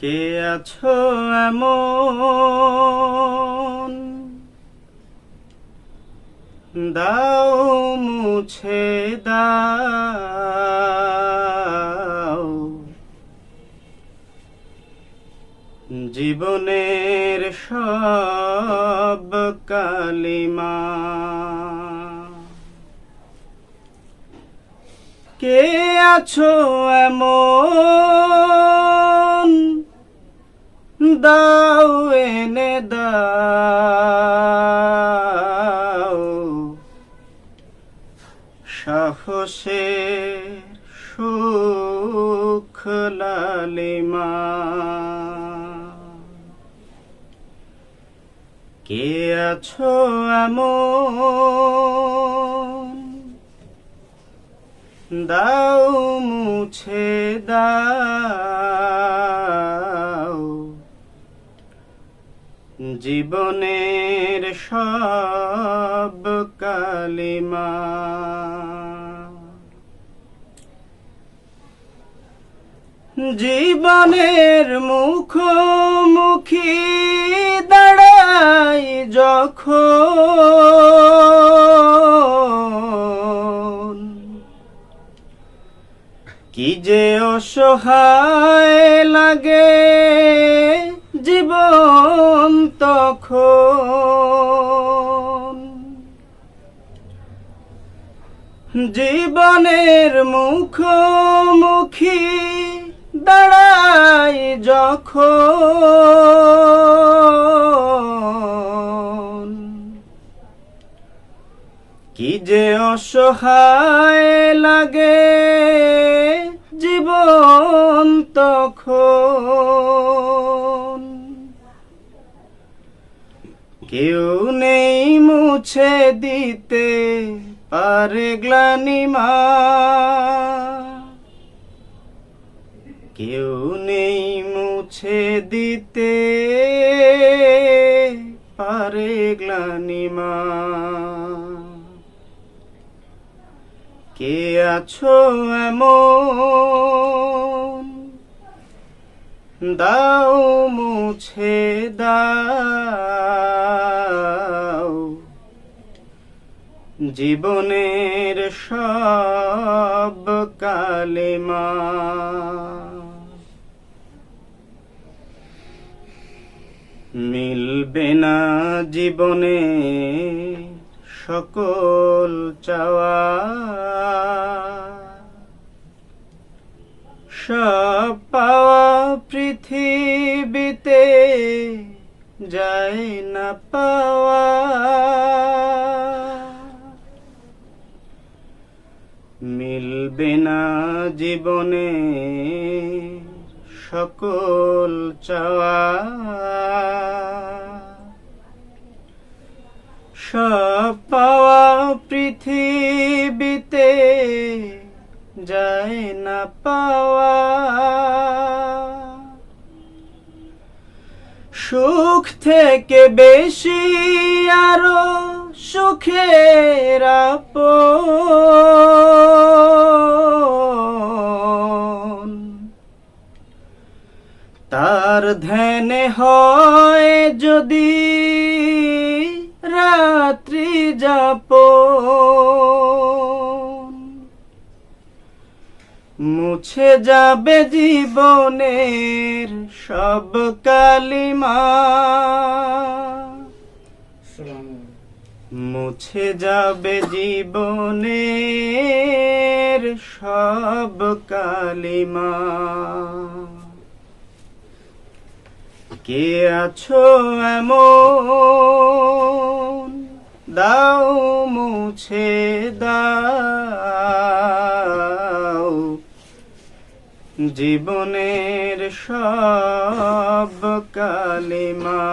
কে আছো এমন? দাও মুছে দাও। জীবনের সব কালিমা। কে আছো এমন? দাও এনে দাও। সাহসে সুখ লালিমা। কে আছো এমন? দাও মুছে দাও। জীবনের সব কালিমা। জীবনের মুখোমুখি দাঁড়াই যখন কি যে অসহায় লাগে জীবন তখন। জীবনের মুখোমুখি দাঁড়াই যখন। কি যে অসহায় লাগে জীবন তখন। কেউ নেই মুছে দিতে পারে গ্লানিমা কেউ নেই মুছে দিতে পারে গ্লানিমা কে আছো এমন? দাও মুছে দাও। জীবনের সব কালেমা। মিলবে না জীবনে সকল চাওয়া। সব পাওয়া পৃথিবীতে যায় না পাওয়া। মিলবে না জীবনে সকল চাওয়া। সব পাওয়া পৃথিবীতে যায় না পাওয়া। সুখ থেকে বেশি আরও সুখের আপন তার ধ্যানে হয় যদি রাত্রি যাপন। মুছে যাবে জীবনের সব কালিমা। মুছে যাবে জীবনের সব কালিমা। কে আছো এমন? দাও মুছে দাও। জীবনের সব কালিমা